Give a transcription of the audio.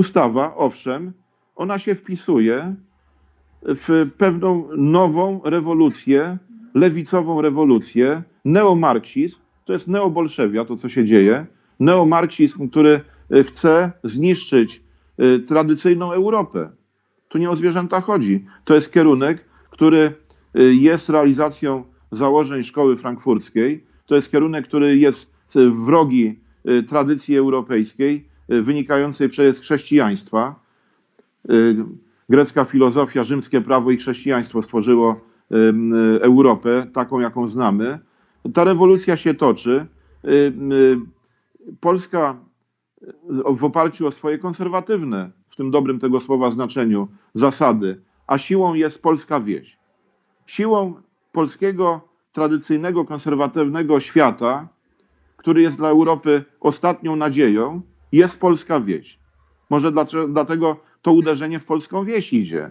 ustawa, owszem, ona się wpisuje w pewną nową rewolucję, lewicową rewolucję, neomarksizm, to jest neobolszewia, to co się dzieje, neomarksizm, który y, chce zniszczyć y, tradycyjną Europę. Tu nie o zwierzęta chodzi. To jest kierunek, który y, jest realizacją założeń szkoły frankfurckiej. To jest kierunek, który jest wrogi tradycji europejskiej, wynikającej przecież z chrześcijaństwa. Y, Grecka filozofia, rzymskie prawo i chrześcijaństwo stworzyło y, Europę, taką jaką znamy. Ta rewolucja się toczy. Y, y, Polska y, w oparciu o swoje konserwatywne, w tym dobrym tego słowa znaczeniu, zasady, a siłą jest polska wieś. Siłą polskiego tradycyjnego, konserwatywnego świata, który jest dla Europy ostatnią nadzieją, jest polska wieś. Może dlaczego, dlatego to uderzenie w polską wieś idzie.